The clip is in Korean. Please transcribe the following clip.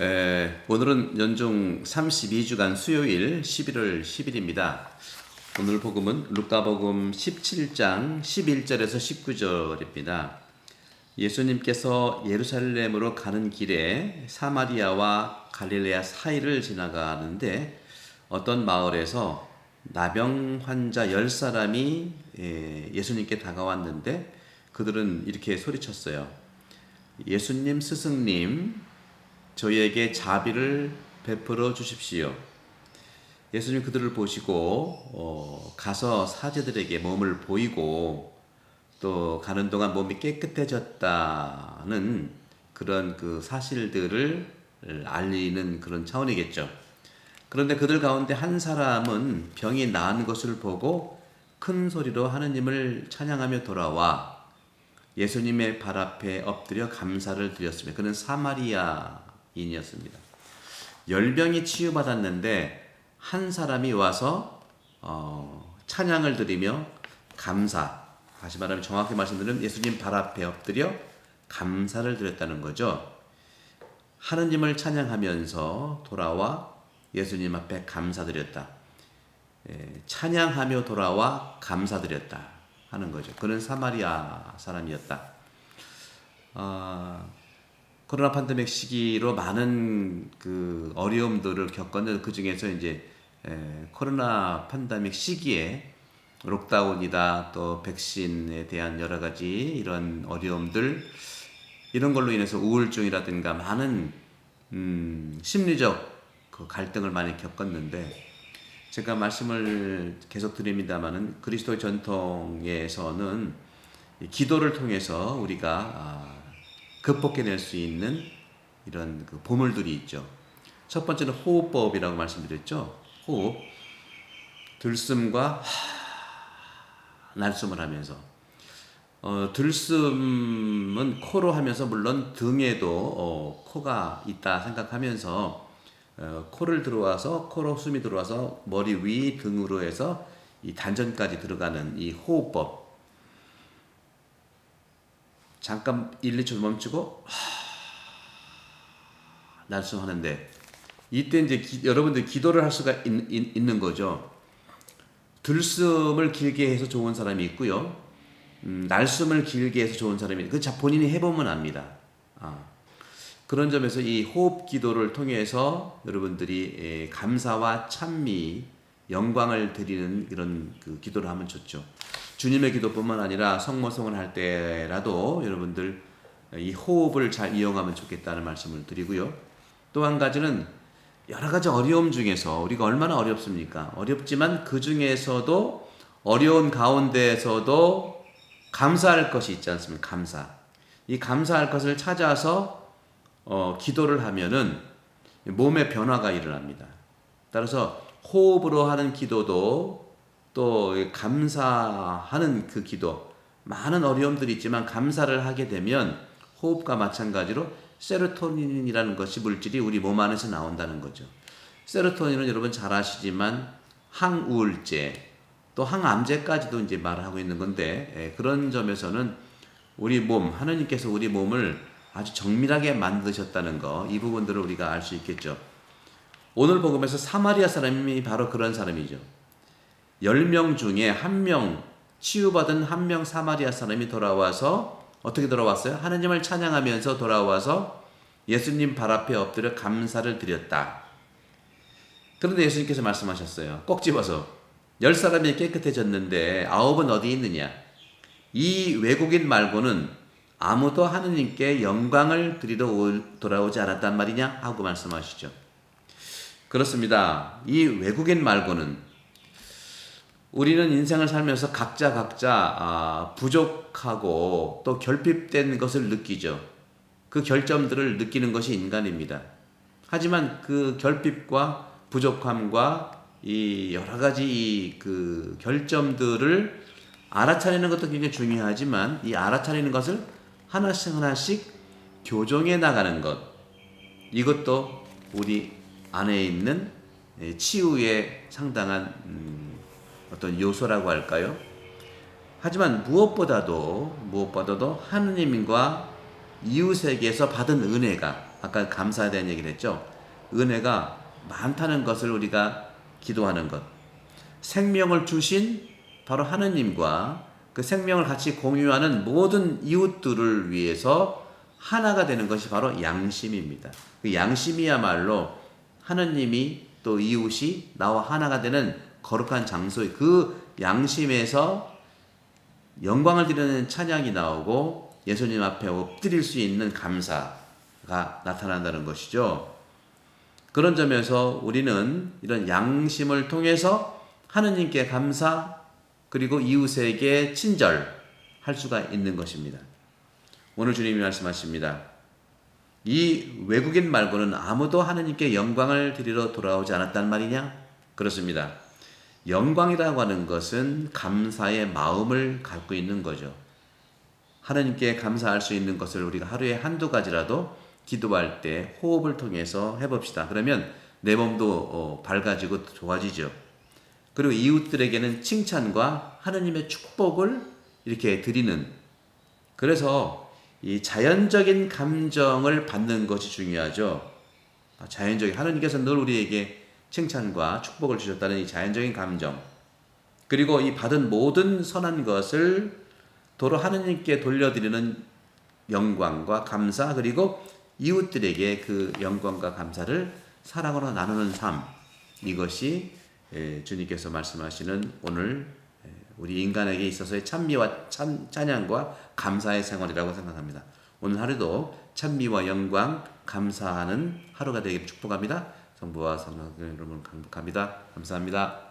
에, 오늘은 연중 32주간 수요일 11월 10일입니다. 오늘 복음은 루카복음 17장 11절에서 19절입니다. 예수님께서 예루살렘으로 가는 길에 사마리아와 갈릴레아 사이를 지나가는데 어떤 마을에서 나병 환자 10사람이 예수님께 다가왔는데 그들은 이렇게 소리쳤어요. 예수님 스승님 저희에게 자비를 베풀어 주십시오. 예수님 그들을 보시고 어, 가서 사제들에게 몸을 보이고 또 가는 동안 몸이 깨끗해졌다는 그런 그 사실들을 알리는 그런 차원이겠죠. 그런데 그들 가운데 한 사람은 병이 나은 것을 보고 큰 소리로 하느님을 찬양하며 돌아와 예수님의 발 앞에 엎드려 감사를 드렸으며 그는 사마리아 인이었습니다. 열병이 치유받았는데 한 사람이 와서 어, 찬양을 드리며 감사 다시 말하면 정확히 말씀드리면 예수님 발 앞에 엎드려 감사를 드렸다는 거죠. 하느님을 찬양하면서 돌아와 예수님 앞에 감사드렸다. 예, 찬양하며 돌아와 감사드렸다 하는 거죠. 그는 사마리아 사람이었다. 어, 코로나 팬데믹 시기로 많은 그 어려움들을 겪었는데 그 중에서 이제 에, 코로나 팬데믹 시기에 록다운이다 또 백신에 대한 여러 가지 이런 어려움들 이런 걸로 인해서 우울증이라든가 많은 음, 심리적 그 갈등을 많이 겪었는데 제가 말씀을 계속 드립니다만은 그리스도의 전통에서는 기도를 통해서 우리가 아, 극복해낼 수 있는 이런 그 보물들이 있죠. 첫 번째는 호흡법이라고 말씀드렸죠. 호흡. 들숨과 날숨을 하면서 어, 들숨은 코로 하면서 물론 등에도 어, 코가 있다 생각하면서 어, 코를 들어와서 코로 숨이 들어와서 머리 위 등으로 해서 이 단전까지 들어가는 이 호흡법 잠깐 1, 2초 멈추고 날숨하는데 이때 이제 기, 여러분들 기도를 할 수가 있, 있, 있는 거죠. 들숨을 길게 해서 좋은 사람이 있고요. 음, 날숨을 길게 해서 좋은 사람이 그자 본인이 해보면 압니다. 아. 그런 점에서 이 호흡 기도를 통해서 여러분들이 에, 감사와 찬미, 영광을 드리는 이런 그 기도를 하면 좋죠. 주님의 기도뿐만 아니라 성모성을 할 때라도 여러분들 이 호흡을 잘 이용하면 좋겠다는 말씀을 드리고요. 또 한 가지는 여러 가지 어려움 중에서 우리가 얼마나 어렵습니까? 어렵지만 그 중에서도 어려운 가운데에서도 감사할 것이 있지 않습니까? 감사. 이 감사할 것을 찾아서 어, 기도를 하면은 몸의 변화가 일어납니다. 따라서 호흡으로 하는 기도도 또 감사하는 그 기도 많은 어려움들이 있지만 감사를 하게 되면 호흡과 마찬가지로 세로토닌이라는 것이 물질이 우리 몸 안에서 나온다는 거죠. 세로토닌은 여러분 잘 아시지만 항우울제 또 항암제까지도 이제 말하고 있는 건데 예, 그런 점에서는 우리 몸 하나님께서 우리 몸을 아주 정밀하게 만드셨다는 거 이 부분들을 우리가 알 수 있겠죠. 오늘 복음에서 사마리아 사람이 바로 그런 사람이죠. 10명 중에 한 명 치유받은 한 명 사마리아 사람이 돌아와서 어떻게 돌아왔어요? 하나님을 찬양하면서 돌아와서 예수님 발 앞에 엎드려 감사를 드렸다. 그런데 예수님께서 말씀하셨어요. 꼭 집어서 열 사람이 깨끗해졌는데 아홉은 어디 있느냐? 이 외국인 말고는 아무도 하느님께 영광을 드리러 돌아오지 않았단 말이냐? 하고 말씀하시죠. 그렇습니다. 이 외국인 말고는 우리는 인생을 살면서 각자 각자 아, 부족하고 또 결핍된 것을 느끼죠. 그 결점들을 느끼는 것이 인간입니다. 하지만 그 결핍과 부족함과 이 여러 가지 그 결점들을 알아차리는 것도 굉장히 중요하지만 이 알아차리는 것을 하나씩 하나씩 교정해 나가는 것 이것도 우리 안에 있는 치유의 상당한 음, 어떤 요소라고 할까요? 하지만 무엇보다도 무엇보다도 하느님과 이웃에게서 받은 은혜가 아까 감사에 대한 얘기를 했죠. 은혜가 많다는 것을 우리가 기도하는 것. 생명을 주신 바로 하느님과 그 생명을 같이 공유하는 모든 이웃들을 위해서 하나가 되는 것이 바로 양심입니다. 그 양심이야말로 하느님이 또 이웃이 나와 하나가 되는 거룩한 장소의 그 양심에서 영광을 드리는 찬양이 나오고 예수님 앞에 엎드릴 수 있는 감사가 나타난다는 것이죠. 그런 점에서 우리는 이런 양심을 통해서 하느님께 감사 그리고 이웃에게 친절할 수가 있는 것입니다. 오늘 주님이 말씀하십니다. 이 외국인 말고는 아무도 하느님께 영광을 드리러 돌아오지 않았단 말이냐? 그렇습니다. 영광이라고 하는 것은 감사의 마음을 갖고 있는 거죠. 하나님께 감사할 수 있는 것을 우리가 하루에 한두 가지라도 기도할 때 호흡을 통해서 해봅시다. 그러면 내 몸도 어, 밝아지고 좋아지죠. 그리고 이웃들에게는 칭찬과 하나님의 축복을 이렇게 드리는 그래서 이 자연적인 감정을 받는 것이 중요하죠. 아, 자연적인 하나님께서 늘 우리에게 칭찬과 축복을 주셨다는 이 자연적인 감정 그리고 이 받은 모든 선한 것을 도로 하느님께 돌려드리는 영광과 감사 그리고 이웃들에게 그 영광과 감사를 사랑으로 나누는 삶 이것이 예, 주님께서 말씀하시는 오늘 예, 우리 인간에게 있어서의 찬미와 찬, 찬양과 감사의 생활이라고 생각합니다. 오늘 하루도 찬미와 영광 감사하는 하루가 되기를 축복합니다. 성부와 성령 여러분 감사합니다. 감사합니다.